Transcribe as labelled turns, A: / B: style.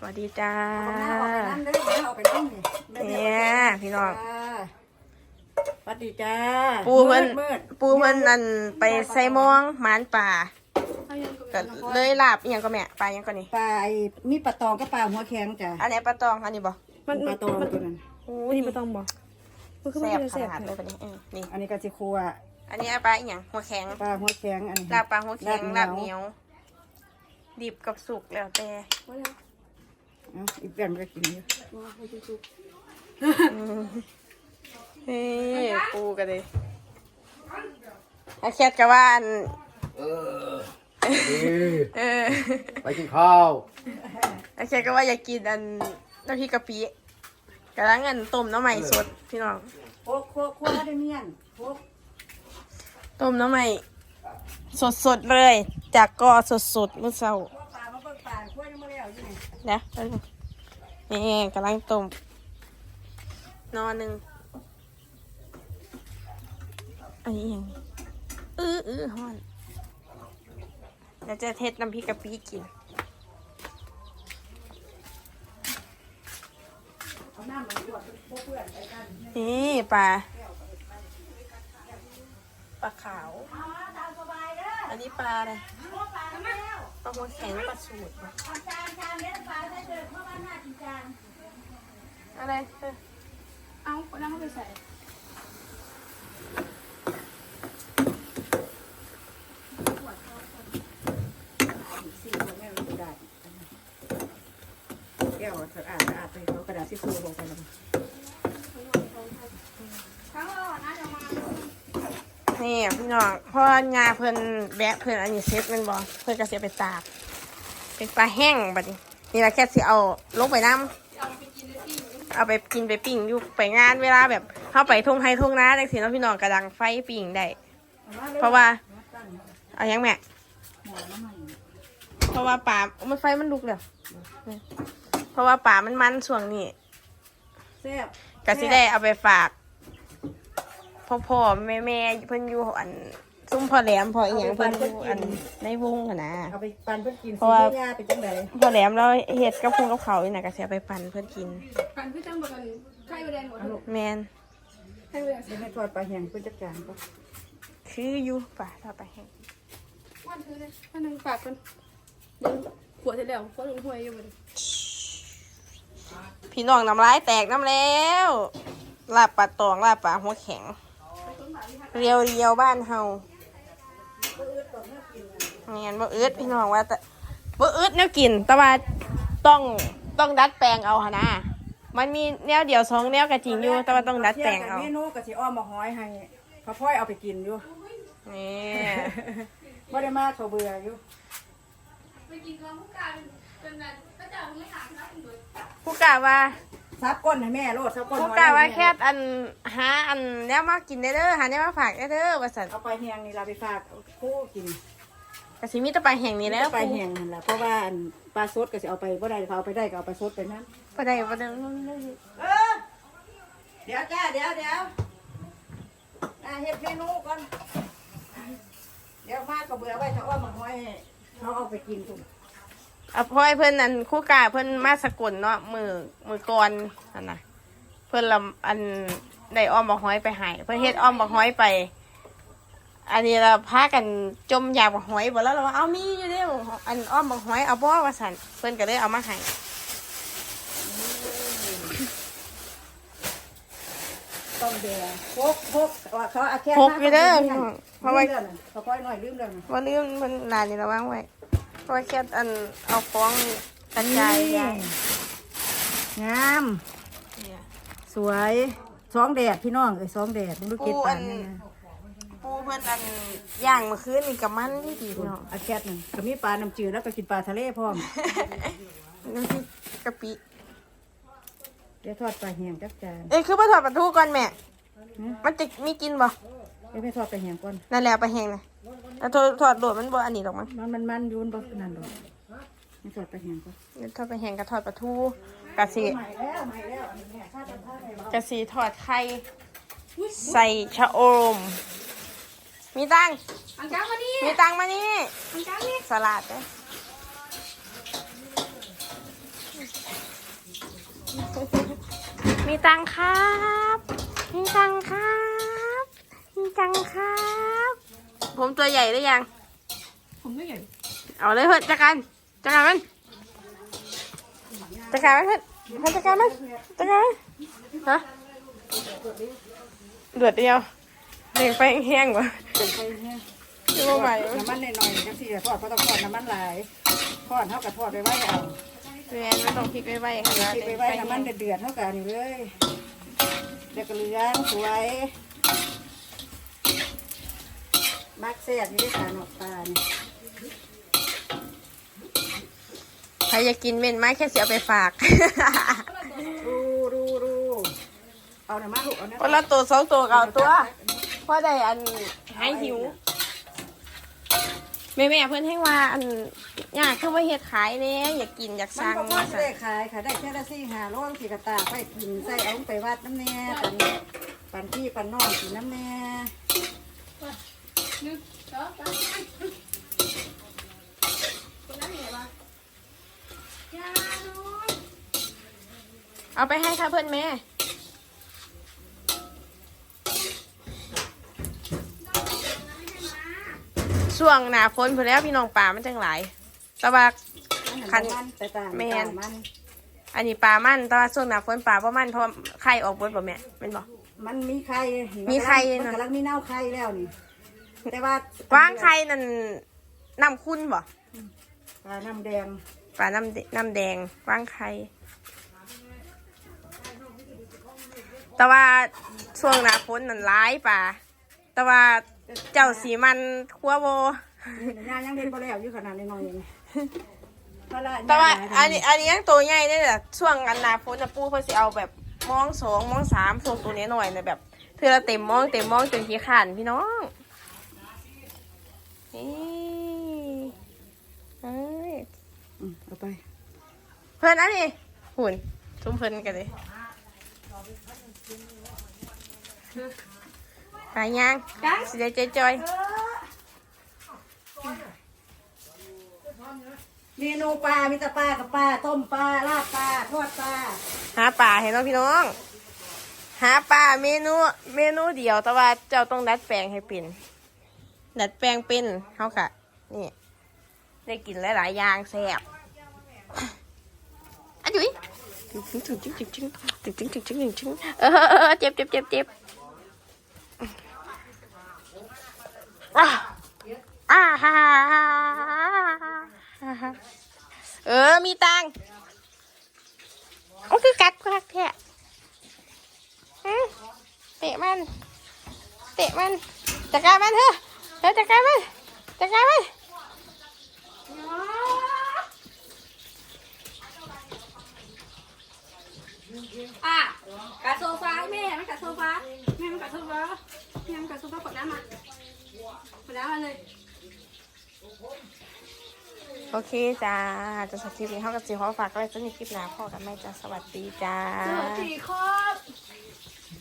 A: สวัสดีจ้า
B: เอาไปนั่นเลยเอาไปนั่นนี่
A: เนี่ยพี่น้อง
B: สวัสดีจ้า
A: ปูเพิ่น
B: มืด
A: ปูเพิ่นนั่นไปใส่มองหมานป่าก็เลยลาบอหยังก็แม่ปลาอหยังก็นี่
B: ปลาไอ้มีปลาตองกับปลาหัวแข็งจ้ะ
A: อันนี้ปลาตองอันนี้บ่
B: ปลาตองตัวนั้น
C: โอ้ยไม่ต้องบอกมันคือ
A: แซ่
C: มัน
A: บ
C: จะ
A: ข
C: แซ่บ
A: นาดเลยปะนี้เออนี่
B: อันนี้ก็สิครัว
A: อันนี้ปลาอหยังหัวแข็ง
B: ปลาหัวแข็งอันนี้
A: ลาบปลาหัวแข็งลา
B: ลา
A: บบเห
B: เหนี
A: นีย
B: ยวว
A: ดิบกับสุกแล้วแต่
B: เอาอีกแบบมันก็กินอยู่
A: นี่ปูกันเลยอาแคทก็ว่าอัน
D: เออ
A: เออ
D: ไปกินข้าว
A: อาแคทก็ว่าอยากกินอันน้ำพริกกะปิกำลังอันต้มน้ำใหม่สดพี่น้อง
B: โคกโคกโคกได้เมียนโคก
A: ต้มน้ำใหม่สดสดๆเลย จากกอสดสดๆเมื่อเช้า
B: นี่
A: นะนี่กำลังต้มนอนหนึ่งอันนี้ยังอื้ออื้อฮอนเดี๋ยวจะเทสน้ำพริกกะปิกิน
B: นี่ป
A: ลาปลาขาว
B: อั
A: นนี้ปลาอะไร
B: ปลาไม่แล้ว
A: ปลาหัวแข็งปลาสูตร
B: เอาจานจานเลี้ยงปลาได้เดินเข้ามาหน้ากี่จาน
A: อะไรเออ
C: เอาคนนั้นเขาไปใส่
B: สี่คนแม่รู้ได้แก้วสะอาดสะอาดไปเขากระดาษที่ซูลงไปแล้ว
C: ทั้งเราอะน่าจะมา
A: นี่พี่น้องเพราะว่างาเพิ่นแบะเพิ่นอันนี้เซ็ตแมันบอเพิ่นก็เสียไปตาก เป็นปลาแห้งบัดนี้นี่ละแค่สิเอาลงไปน้ำเอาไปกินไปปิ้งอยู่ไปงานเวลาแบบเข้าไปทุ่งไฮทุ่งนาจังสิเนาะพี่น้องกระดังไฟปิ้งได้เพราะว่าเอายังแม่เพราะว่าป่ามันไฟมันลุกเลยเพราะว่าป่ามันมันช่วงนี้
B: แซ่บ
A: ก็สิได้เอาไปฝาก พ่อพ่อแม่แม่เพิ่นอยู่อันซุ้มพ่อแหลมพ่ออีหยังเพิ่นอยู่อันในวงหั้นนะ
B: เอาไปปั่นเพื่อกิน
A: เพราะว่า
B: สีย่าเป็นจังได
A: พ่อแหลมเราเฮ็ดกับพุงกับเขาวนี่น่ะก็สิเอาไปปั่นเพิ่นกิน
C: กันพี่จังบอกกันไข่แดงหมด
A: แมน
C: ไข่แดง
B: เดี๋ยวให้ทอดปลาแห้งเพื่อจัดการก็
A: คืออยู่ป่าต่อไปให้
C: วันคือเลยอันหนึ่งปากกันเดี๋ยวขวดเสร็จแล้วขวดลงห้วยอยู่บน
A: พี่น้องน้ำลายแตกน้ำแล้วลาบปลาตองลาบปลาหัวแข็ง เรียวเรียวๆบ้านเฮาเงียนบ่อึดพี่น้องว่าแต่บ่อึดแนวกิน แต่ว่าต้องต้องดัดแปลงเอาหนนะมันมีแนวเดียวสองแนวก็จริงอยู่ แต่ว่าต้องดัดแปลงเอา
B: เมนูกะสิอ้อมมาห้อยให้พอพ่อยเอาไปกินอยู่
A: นี่
B: บ่ได้มาเขาเบื่ออยู่
C: ไปกินกับผู้การเป็นแบบก็จะไม่หานะคุณดู
A: ผู้กล่าวว่า
B: ซับก้นให้แม่โลดซับก้น
A: ผู้
B: ห้อย
A: กล่าวว่า
B: ให้
A: แค่อันหาอันแนวมากินได้เด้อหาแนวมาฝากได้เด้อว่าซั่น
B: เอาไปแห้งนี่เราไปฝากคู่กิน
A: ก็สิมีแต่ปลาแห้งนี่แหล้ว
B: ไปแห้งนั่นแหละเพราะว่าอันปลาสดก็สิเอาไปบ่ได้เอาไปได้ก็เอาไปสดไปนั้น
A: บ่ได้บ่ได้
B: เออเดี๋ยวจ้าเดี๋ยวเดี๋ยวอ่าเฮ็ดเมนูก่อนเดี๋ยวมาก็เบื่อไว้ถ้าอ้อมมาห้อยให้เขาเอาไปกินทุก
A: เอาพ่อยเพิ่นอันคู่กาเพิ่นมาสกลเนาะมือมือก่อนนั่นน่ะเพิ่นลำอันได้อ้อมบักห้อยไปใหายเพิ่นเฮ็ดอ้อมบักห้อยไป อันนี้เราพากันจมอยากบักห้อยบ่แล้วเราว่าเอามีอยู่เด้ออันอ้อมบักห้อยเอาบ่ว่าซั่นเพิ่นก็เลยเอามาให้
B: ต้มแดงโคกโคกว่าเขาเอาแค่
A: พกอยู่เด้อพี่น้องเพราะว่า
B: ลืมเรื่องน่ะเขาค่อยหน่อยลืมเรื่องน่ะ
A: ว่าลืมเพิ่นนานนี่ระวังไว้ เพราะว่าแค่อันเอาของกระจายย้าย
B: งาม
A: เนี่ย
B: สวยสองแดดพี่น้องเอ้ยสองแดดมึงดูเก็บ
A: ปู
B: ปา
A: อั
B: น
A: น
B: นี่นะ
A: ปูเพิ่นอันย่างเมื่อคืนนี่กับมันดีดีพี่น้อง
B: อาแคทหนึ่งก็มีปลาน้ำจืดแล้วก็กินปลาทะเลพร้อม
A: น้ำพริกกะปิ
B: เดี๋ยวทอดปลาแห้งจักจาน
A: เอ้ยคือมาถอดปลาทูก่อนแม่
B: หือ
A: มันจะมีกินบ่
B: เดี๋ยวไม่ทอดปลาแห้งก่อน
A: นั่นแหละปลาแห้งนะ แล้วถอดถอดโดดมันบ่อันนี้หรอกมั้ง
B: มันมันมันอยูนบ่นั่นดอกไม่ทอดปลาแห้งก่อน
A: เดี๋ยวทอดปลาแห้งกับทอดปลาทูกะสิ
B: ใหม่แล้วใหม่แล้วอันนี้แม่ข้าจะพาไปบ่
A: กะสิทอดไข่ใส่ชะอม มีตังค์
C: อังกามานี่
A: มีตังค์มานี่
C: อังกานี่
A: สลัดเด้อมีตังค์ครับ มีตังค์ครับ มีตังค์ครับ ผมตัวใหญ่หรือยัง
C: ผมไม่ใหญ่
A: เอาเลยเพื่อนจัดการจัดการมันจัดการมันเพื่อนเพื่อนจัดการมันจัดการมันฮะเดือดเดียวเลี้ยงไปแห้งกว่า
B: เป็นไปแห้ง
A: คือว่าไหว
B: น้ำมันหน่อยๆจังซี่ทอดก็ต้องทอดน้ำมันหลายทอดเท่ากับทอดไปไว้เอา
A: เรียนไม่ต้องพลิกไว้ไว้ขนาด
B: พริกไปไว้น้ำมันเดือดๆเท่ากันนี่เลยเด็กกระเลืองสวย มักแซ่บนี่ด้วยค่ะนอกปลานี่
A: ใครจะกินเม่นไหมแค่เสียไปฝาก
B: ดูดูดูเอาหน่อยมาลูกเอาหน่อย
A: คนละตัวสองตัวก็เอาตัวเพราะได้อันหายหิว แม่แม่ๆเพื่อนให้ว่าอันอยากคือว่าเฮ็ดขายเนี่ยอยากกินอยาก
B: มัน
A: สั่ง
B: ก็พอ
A: มา
B: จะ
A: สั่ง
B: ได้ขายค่ะได้แค่ละสี่ห้าโลสีกระตากไปกินใส่เอาไปวัดน้ำแน่ปันปันพี่ปันน้องกินน้ำแน่
C: หนึ่งสองสามคนนั้นเหนื่อยปะยาน้อย
A: เอาไปให้ค่ะเพื่อนแม่ช่วงหนาฝนพอแล้วพี่น้องป่ามันจังหลายแต่ว่าคัน
B: มันแต่ต่าง
A: แม่น
B: ต่างมัน
A: อันนี้ปลามันแต่ว่าช่วงหนาฝนปลาประมันเพราะว่าไข่ออกเบนบ่แม่เป็นบ่
B: มันมีไข่
A: มีไข่
B: มัน
A: เนอะ
B: กำลังมีเน่าไข่แล้วนี่ แต่ว่า
A: ว่างไข่นั่นน้ำคุณบ่
B: ปลาน้ำแดง
A: ปลาน้ำแดน้ำแดงว่างไข่แต่ว่าช่วงหนาฝนนั่นร้ายปลาแต่ว่าเจ้าสีมันคัวโบ
B: นี่ย่ายังเล่นบ่แล้วอยู่ขนาดน้อยๆอย่างนี้เพราะละ
A: แต่ว่า
B: ย่
A: อันนี้อันนี้ยังตัวใหญ่เนี่ยแหละช่วงอันหนาฝนจะปูเพื่อสิเอาแบบมองสองมองสามช่วงตัวนี้หน่อยนะแบบเธอละเต็มมองเต็มมองจนขี้ขันพี่น้องนี่เอ้ย
B: อืมเอาไป
A: เพื่อนอันนี้หุ่นทุ่มเพื่อนกันเลยหายยังสิได้จอย
B: เมนูปลามีแต่ปลากับปลาต้มปลาลาบปลาทอดปลา
A: ๆหาป่าเห็นน้องพี่น้อง หาป่าเมนูเมนูเดียวแต่ว่าเจ้าต้องดัดแปลงให้เป็นดัดแปลงเป็นเขาค่ะนี่ได้กินหลายๆอย่างแซ่บ อะจุ๋ยถึงถึงถึงถึงถึงถึงถึงถึงถึงถึงถึงเออเออเจ็บเจ็บเจ็บเจ็บอ่าอ่าฮ่าฮ่าเออ มีตังค์โอ้คือกัดกัดแท้อืมเตะมัน เตะมันจัดการมันเถอะเดี๋ยวจัดการมันจัดการมัน
C: อะกัดโซฟาให้แม่ไม่กัดโซฟาแม่ไม่กัดโซฟาแม่ไม่กัดโซฟากดน้ำมากดน้ำมาเลย
A: โอเคจ้าจะสคริปต์นี้เขากับจีเขาฝากก็เลยจะมีคลิปหน้าพ่อกับแม่จ้าสวัสดีจ้า
C: สวัสดีครับ